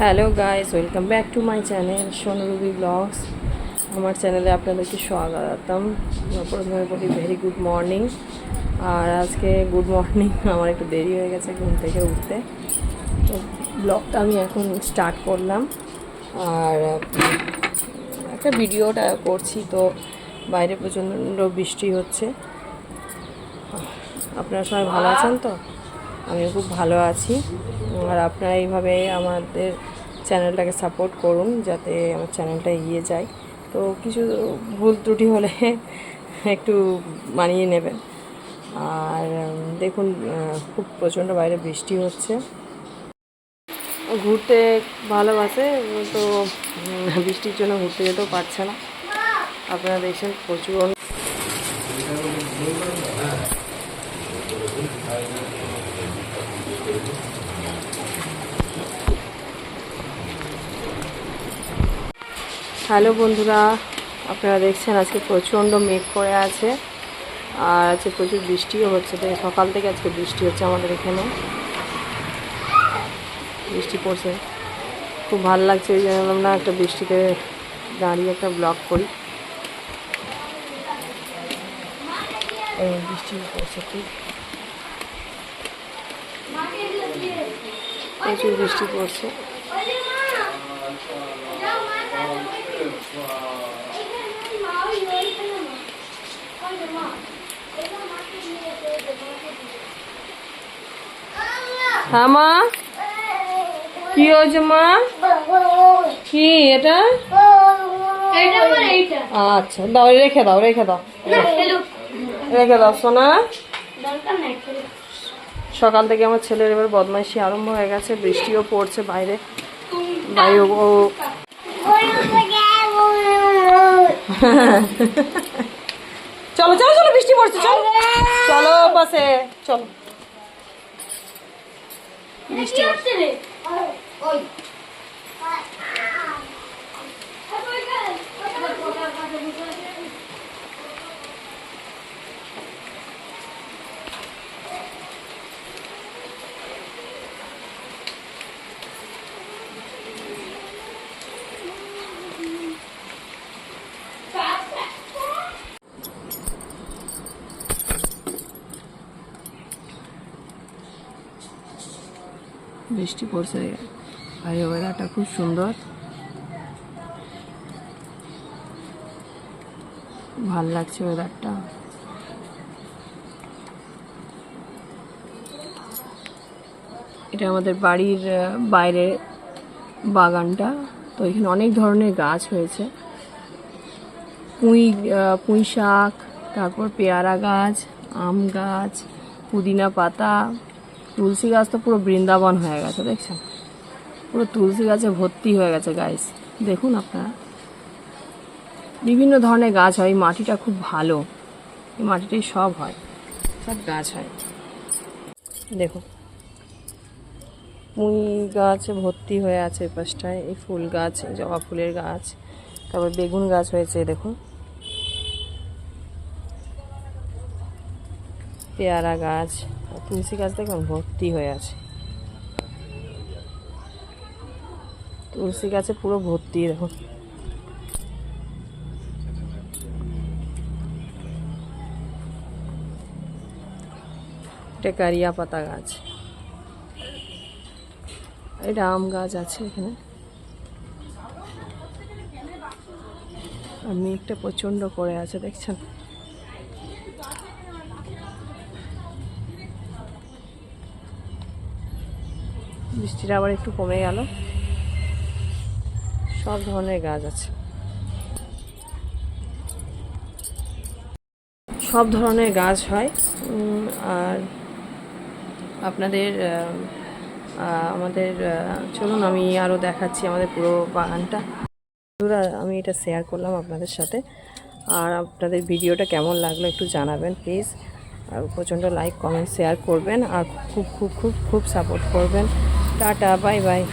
Hello guys welcome back to my channel সোনরুবি blogs আমার চ্যানেলে আপনাদেরকে স্বাগতম। প্রথমে বলি ভেরি গুড মর্নিং আর আজকে গুড মর্নিং আমার একটু দেরি হয়ে গেছে ঘুম থেকে উঠতে। তো ব্লগটা আমি এখন স্টার্ট করলাম। আর একটা ভিডিওটা করছি তো বাইরে প্রচণ্ড বৃষ্টি হচ্ছে। আপনারা সবাই ভালো আছেন তো? আমিও খুব ভালো আছি। আর আপনারা এইভাবে আমাদের চ্যানেলটাকে সাপোর্ট করুন যাতে আমার চ্যানেলটা এগিয়ে যায়। তো কিছু ভুল ত্রুটি হলে একটু মানিয়ে নেবেন। আর দেখুন খুব প্রচণ্ড বাইরে বৃষ্টি হচ্ছে। ঘুরতে ভালোবাসে, তো বৃষ্টির জন্য ঘুরতে যেতেও পারছে না। আপনারা দেখছেন প্রচুর হ্যালো বন্ধুরা, আপনারা দেখছেন আজকে প্রচণ্ড মেঘ করে আছে। আর আজকে প্রচুর বৃষ্টিও হচ্ছে। তো সকাল থেকে আজকে বৃষ্টি হচ্ছে আমাদের এখানে। বৃষ্টি পড়ছে। খুব ভালো লাগছে ওই জন্য না একটা বৃষ্টিতে দাঁড়িয়ে একটা ব্লগ করি। বৃষ্টি পড়ছে খুব। প্রচুর বৃষ্টি পড়ছে। হ্যাঁ মা? কি হয়েছে মা? কি এটা? আচ্ছা দাও রেখে দাও রেখে দাও। রেখে দাও সোনা। সকাল থেকে আমার ছেলের এবার বদমাইশি আরম্ভ হয়ে গেছে বৃষ্টিও পড়ছে বাইরে। বাইরে ও চলো চলো চলো বৃষ্টি পড়ছে চলো। চলো পাশে চলো। বৃষ্টি হচ্ছে বৃষ্টি পড়ছে। বাইরে ওয়েদারটা খুব সুন্দর। ভালো লাগছে ওয়েদারটা এটা আমাদের বাড়ির বাইরে বাগানটা। তো এখানে অনেক ধরনের গাছ হয়েছে। পুঁই পুঁই শাক, তারপর পেয়ারা গাছ, আম গাছ, পুদিনা পাতা তুলসী গাছ তো পুরো বৃন্দাবন হয়ে গেছে, দেখছেন? পুরো তুলসী গাছে ভর্তি হয়ে গেছে গাছ দেখুন আপনারা। বিভিন্ন ধরনের গাছ হয় মাটিটা খুব ভালো। এই মাটিটাই সব হয়, সব গাছ হয়। দেখুন। পুঁই গাছে ভর্তি হয়ে আছে পাশটায়, এই ফুল গাছ জবা ফুলের গাছ, তারপর বেগুন গাছ হয়েছে, দেখুন। পেয়ারা গাছ তুলসী গাছ দেখুন ভর্তি হয়ে আছে। তুলসী গাছে পুরো ভর্তি দেখুন এটা কারিয়া পাতা গাছ। এটা আম গাছ আছে এখানে। আর একটা প্রচণ্ড করে আছে, দেখছেন? বৃষ্টিটা আবার একটু কমে গেল। সব ধরনের গাছ আছে। সব ধরনের গাছ হয়। আর আপনাদের আমাদের চলুন আমি আরও দেখাচ্ছি আমাদের পুরো বাগানটা। বন্ধুরা, আমি এটা শেয়ার করলাম আপনাদের সাথে। আর আপনাদের ভিডিওটা কেমন লাগল একটু জানাবেন প্লিজ আর প্রচণ্ড লাইক কমেন্ট শেয়ার করবেন। আর খুব খুব খুব খুব সাপোর্ট করবেন। Tata bye bye.